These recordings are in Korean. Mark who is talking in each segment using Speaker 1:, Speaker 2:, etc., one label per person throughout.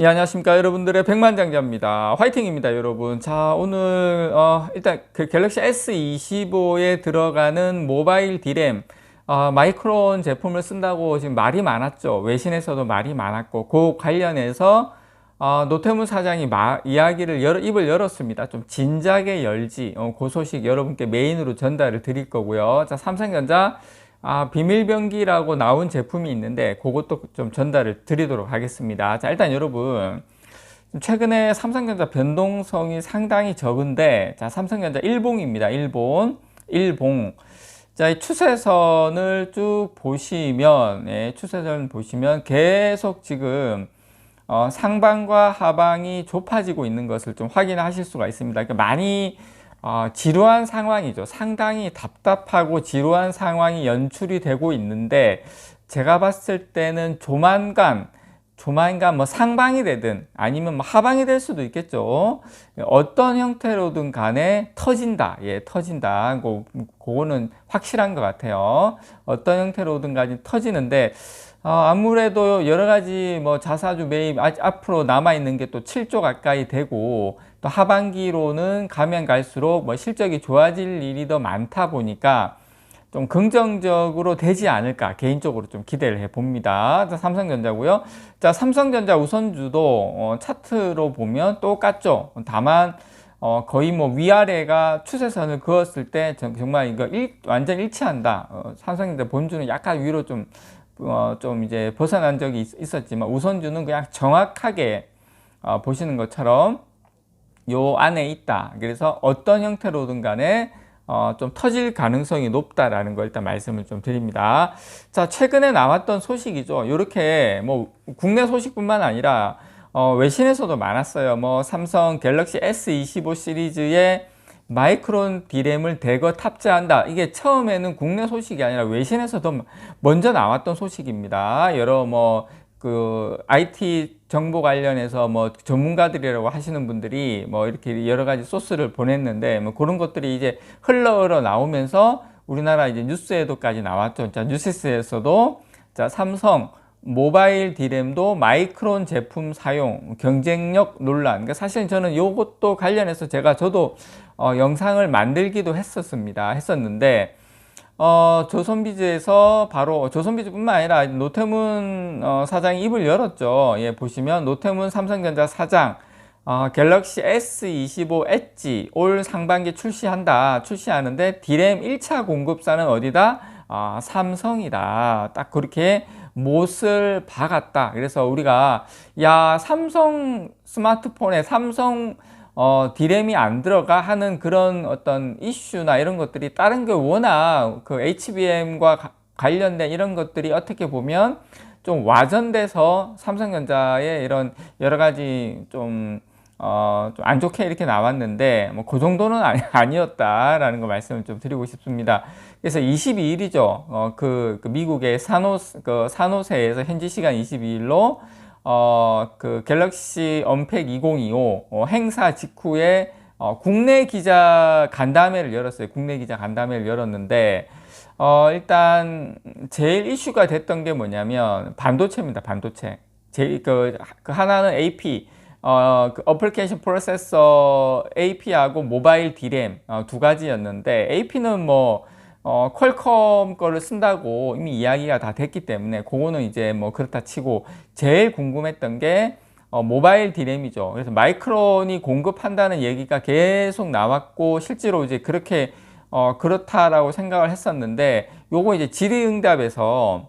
Speaker 1: 예, 안녕하십니까. 여러분들의 백만장자입니다. 화이팅입니다 여러분. 자 오늘 어, 일단 그 갤럭시 S25에 들어가는 모바일 디램 어, 마이크론 제품을 쓴다고 지금 말이 많았죠. 외신에서도 말이 많았고 그 관련해서 어, 노태문 사장이 마, 이야기를 열어, 입을 열었습니다. 좀 진작에 열지 어, 그 소식 여러분께 메인으로 전달을 드릴 거고요. 자 삼성전자 아, 비밀병기라고 나온 제품이 있는데 그것도 좀 전달을 드리도록 하겠습니다. 자, 일단 여러분 최근에 삼성전자 변동성이 상당히 적은데 자, 삼성전자 일봉입니다. 일본. 일봉. 자, 이 추세선을 쭉 보시면 예, 추세선 보시면 계속 지금 어, 상방과 하방이 좁아지고 있는 것을 좀 확인하실 수가 있습니다. 그러니까 많이 어, 지루한 상황이죠. 상당히 답답하고 지루한 상황이 연출이 되고 있는데 제가 봤을 때는 조만간 조만간 뭐 상방이 되든 아니면 뭐 하방이 될 수도 있겠죠. 어떤 형태로든 간에 터진다. 예, 터진다. 고, 그거는 확실한 것 같아요. 어떤 형태로든 간에 터지는데 어, 아무래도 여러 가지 뭐 자사주 매입 아, 앞으로 남아 있는 게 또 7조 가까이 되고 또 하반기로는 가면 갈수록 뭐 실적이 좋아질 일이 더 많다 보니까 좀 긍정적으로 되지 않을까 개인적으로 좀 기대를 해 봅니다. 자, 삼성전자고요. 자, 삼성전자 우선주도 어, 차트로 보면 똑같죠. 다만 어, 거의 뭐 위아래가 추세선을 그었을 때 정말 이거 일, 완전 일치한다. 어, 삼성전자 본주는 약간 위로 좀, 어, 좀 이제 벗어난 적이 있, 었지만 우선주는 그냥 정확하게 어, 보시는 것처럼 요 안에 있다. 그래서 어떤 형태로든 간에 어, 좀 터질 가능성이 높다라는 걸 일단 말씀을 좀 드립니다. 자, 최근에 나왔던 소식이죠. 이렇게 뭐 국내 소식뿐만 아니라 어, 외신에서도 많았어요. 뭐 삼성 갤럭시 S25 시리즈에 마이크론 디램을 대거 탑재한다. 이게 처음에는 국내 소식이 아니라 외신에서도 먼저 나왔던 소식입니다. 여러 뭐 그 IT 정보 관련해서 뭐 전문가들이라고 하시는 분들이 뭐 이렇게 여러 가지 소스를 보냈는데 뭐 그런 것들이 이제 흘러 흘러 나오면서 우리나라 이제 뉴스에도까지 나왔죠. 자, 뉴스에서도 자, 삼성 모바일 디램도 마이크론 제품 사용 경쟁력 논란. 그러니까 사실 저는 이것도 관련해서 제가 저도 어, 영상을 만들기도 했었습니다. 했었는데 어, 조선비즈에서 바로 조선비즈뿐만 아니라 노태문 어, 사장이 입을 열었죠. 예, 보시면 노태문 삼성전자 사장 어, 갤럭시 S25 엣지 올 상반기 출시한다. 출시하는데 디램 1차 공급사는 어디다? 어, 삼성이다. 딱 그렇게 못을 박았다. 그래서 우리가 야 삼성 스마트폰에 삼성 어, 디램이 안 들어가 하는 그런 어떤 이슈나 이런 것들이 다른 게 워낙 그 HBM과 가, 관련된 이런 것들이 어떻게 보면 좀 와전돼서 삼성전자의 이런 여러 가지 좀 어, 좀 안 좋게 이렇게 나왔는데, 뭐, 그 정도는 아니, 아니었다라는 거 말씀을 좀 드리고 싶습니다. 그래서 22일이죠. 어, 그, 그 미국의 사노, 그 사노세에서 현지 시간 22일로 어, 그 갤럭시 언팩 2025 어, 행사 직후에 어, 국내 기자 간담회를 열었어요. 국내 기자 간담회를 열었는데 어, 일단 제일 이슈가 됐던 게 뭐냐면 반도체입니다. 반도체. 제일 그, 그 하나는 AP 어, 그 어플리케이션 프로세서 AP하고 모바일 디램 어, 두 가지였는데 AP는 뭐 어, 퀄컴 거를 쓴다고 이미 이야기가 다 됐기 때문에 그거는 이제 뭐 그렇다 치고 제일 궁금했던 게 어, 모바일 디램이죠. 그래서 마이크론이 공급한다는 얘기가 계속 나왔고 실제로 이제 그렇게 어, 그렇다라고 생각을 했었는데 요거 이제 질의응답에서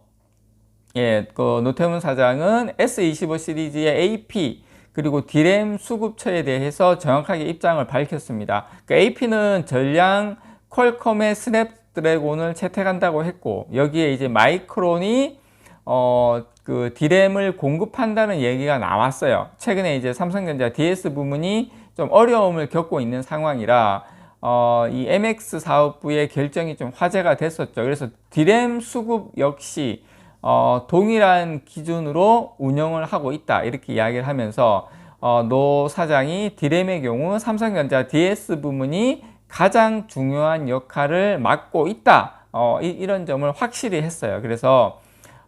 Speaker 1: 예, 그 노태문 사장은 S25 시리즈의 AP 그리고 디램 수급처에 대해서 정확하게 입장을 밝혔습니다. 그 AP는 전량 퀄컴의 스냅 드래곤을 채택한다고 했고 여기에 이제 마이크론이 어, 그 디램을 공급한다는 얘기가 나왔어요. 최근에 이제 삼성전자 DS 부문이 좀 어려움을 겪고 있는 상황이라 어, 이 MX 사업부의 결정이 좀 화제가 됐었죠. 그래서 디램 수급 역시 어, 동일한 기준으로 운영을 하고 있다 이렇게 이야기를 하면서 어, 노 사장이 디램의 경우 삼성전자 DS 부문이 가장 중요한 역할을 맡고 있다. 어, 이, 런 점을 확실히 했어요. 그래서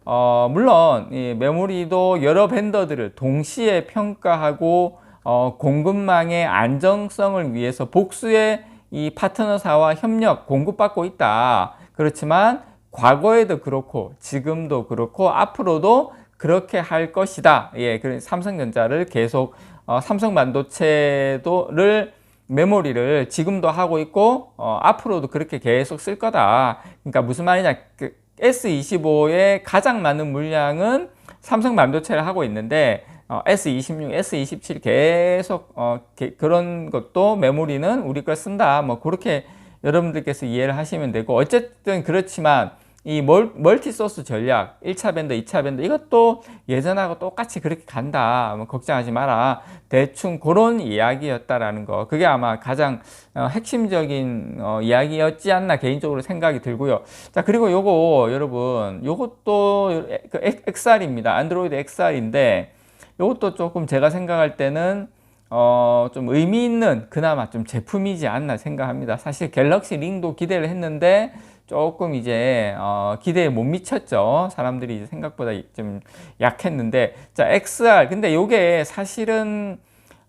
Speaker 1: 어, 물론 이 메모리도 여러 벤더들을 동시에 평가하고 어, 공급망의 안정성을 위해서 복수의 이 파트너사와 협력 공급받고 있다. 그렇지만 과거에도 그렇고 지금도 그렇고 앞으로도 그렇게 할 것이다. 예, 그 삼성전자를 계속 어, 삼성 반도체도를 메모리를 지금도 하고 있고 어, 앞으로도 그렇게 계속 쓸 거다. 그러니까 무슨 말이냐? 그 S25의 가장 많은 물량은 삼성 반도체를 하고 있는데 어, S26, S27 계속 어, 게, 그런 것도 메모리는 우리 걸 쓴다. 뭐 그렇게 여러분들께서 이해를 하시면 되고 어쨌든 그렇지만 이 멀티 소스 전략 1차 밴드, 2차 밴드 이것도 예전하고 똑같이 그렇게 간다. 뭐 걱정하지 마라. 대충 그런 이야기였다라는 거. 그게 아마 가장 어, 핵심적인 어, 이야기였지 않나 개인적으로 생각이 들고요. 자, 그리고 요거 여러분, 요것도 그 XR입니다. 안드로이드 XR인데 요것도 조금 제가 생각할 때는 어, 좀 의미 있는 그나마 좀 제품이지 않나 생각합니다. 사실 갤럭시 링도 기대를 했는데 조금 이제 어, 기대에 못 미쳤죠. 사람들이 생각보다 좀 약했는데 자 XR 근데 요게 사실은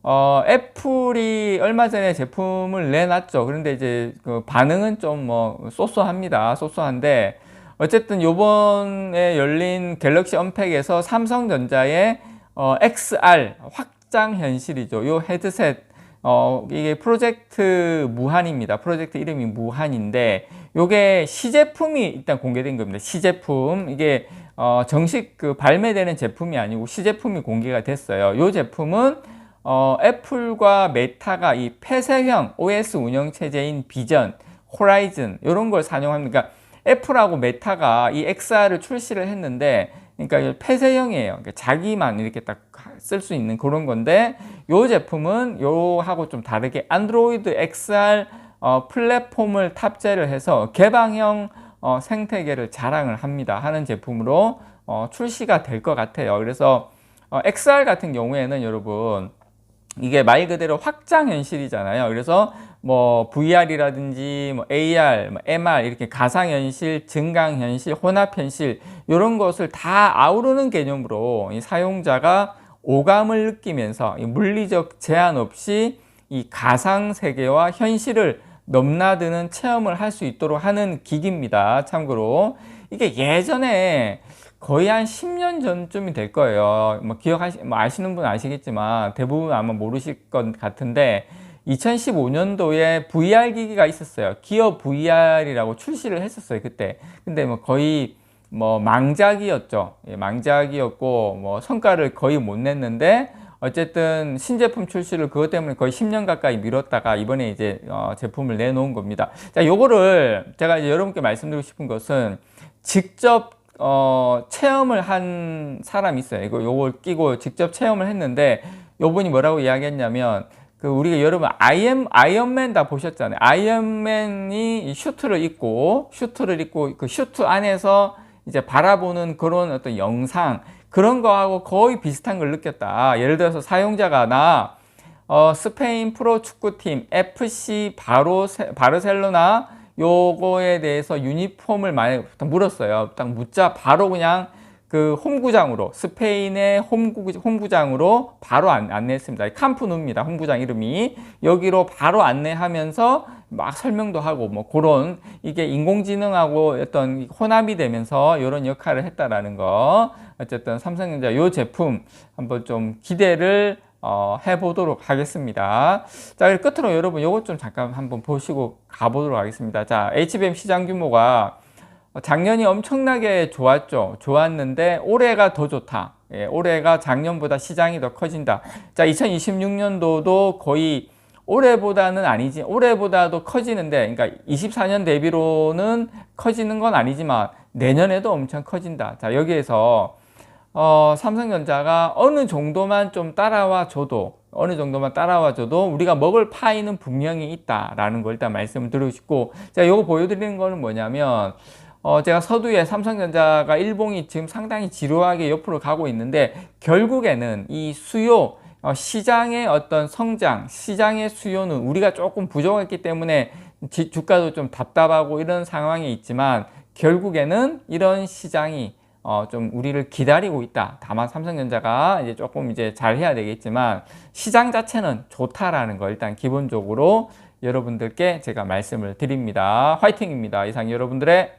Speaker 1: 어, 애플이 얼마 전에 제품을 내놨죠. 그런데 이제 그 반응은 좀 뭐 쏘쏘합니다. 쏘쏘한데 어쨌든 요번에 열린 갤럭시 언팩에서 삼성전자의 어, XR 확 장 현실이죠. 요 헤드셋 어, 이게 프로젝트 무한입니다. 프로젝트 이름이 무한인데 요게 시제품이 일단 공개된 겁니다. 시제품 이게 어, 정식 그 발매되는 제품이 아니고 시제품이 공개가 됐어요. 요 제품은 어, 애플과 메타가 이 폐쇄형 OS 운영 체제인 비전, 호라이즌 이런 걸 사용합니다. 그러니까 애플하고 메타가 이 XR을 출시를 했는데 그러니까 폐쇄형이에요. 그러니까 자기만 이렇게 딱 쓸 수 있는 그런 건데 요 제품은 요하고 좀 다르게 안드로이드 XR 어, 플랫폼을 탑재를 해서 개방형 어, 생태계를 자랑을 합니다. 하는 제품으로 어, 출시가 될 것 같아요. 그래서 어, XR 같은 경우에는 여러분 이게 말 그대로 확장 현실이잖아요. 그래서 뭐 VR이라든지 뭐 AR, 뭐 MR 이렇게 가상 현실, 증강 현실, 혼합 현실 이런 것을 다 아우르는 개념으로 이 사용자가 오감을 느끼면서 물리적 제한 없이 이 가상 세계와 현실을 넘나드는 체험을 할 수 있도록 하는 기기입니다. 참고로 이게 예전에 거의 한 10년 전쯤이 될 거예요. 뭐 기억하시, 뭐 아시는 분 아시겠지만 대부분 아마 모르실 것 같은데 2015년도에 VR 기기가 있었어요. 기어 VR이라고 출시를 했었어요. 그때. 근데 뭐 거의 뭐 망작이었죠. 예, 망작이었고 뭐 성과를 거의 못 냈는데 어쨌든 신제품 출시를 그것 때문에 거의 10년 가까이 미뤘다가 이번에 이제 어, 제품을 내놓은 겁니다. 자, 요거를 제가 이제 여러분께 말씀드리고 싶은 것은 직접 어, 체험을 한 사람이 있어요. 이거 요걸 끼고 직접 체험을 했는데 요분이 뭐라고 이야기했냐면 그 우리가 여러분 아이엠 아이언맨 다 보셨잖아요. 아이언맨이 슈트를 입고 슈트를 입고 그 슈트 안에서 이제 바라보는 그런 어떤 영상 그런 거하고 거의 비슷한 걸 느꼈다. 예를 들어서 사용자가 나 어, 스페인 프로 축구팀 FC 바로 바르셀로나 요거에 대해서 유니폼을 많이 물었어요. 딱 묻자 바로 그냥 그 홈구장으로 스페인의 홈구, 홈구 장으로 바로 안, 안내했습니다. 캄프누입니다. 홈구장 이름이 여기로 바로 안내하면서 막 설명도 하고 뭐 그런 이게 인공지능하고 어떤 혼합이 되면서 이런 역할을 했다라는 거 어쨌든 삼성전자 요 제품 한번 좀 기대를 어, 해보도록 하겠습니다. 자, 끝으로 여러분 요것 좀 잠깐 한번 보시고 가보도록 하겠습니다. 자, HBM 시장 규모가 작년이 엄청나게 좋았죠. 좋았는데 올해가 더 좋다. 예, 올해가 작년보다 시장이 더 커진다. 자, 2026년도도 거의 올해보다는 아니지, 올해보다도 커지는데, 그러니까 24년 대비로는 커지는 건 아니지만 내년에도 엄청 커진다. 자, 여기에서 어, 삼성전자가 어느 정도만 좀 따라와 줘도 어느 정도만 따라와 줘도 우리가 먹을 파이는 분명히 있다라는 걸 일단 말씀을 드리고 싶고 제가 이거 보여드리는 거는 뭐냐면 어 제가 서두에 삼성전자가 일봉이 지금 상당히 지루하게 옆으로 가고 있는데 결국에는 이 수요 어 시장의 어떤 성장, 시장의 수요는 우리가 조금 부족했기 때문에 지, 주가도 좀 답답하고 이런 상황이 있지만 결국에는 이런 시장이 어, 좀 우리를 기다리고 있다. 다만 삼성전자가 이제 조금 이제 잘 해야 되겠지만 시장 자체는 좋다라는 거 일단 기본적으로 여러분들께 제가 말씀을 드립니다. 화이팅입니다. 이상 여러분들의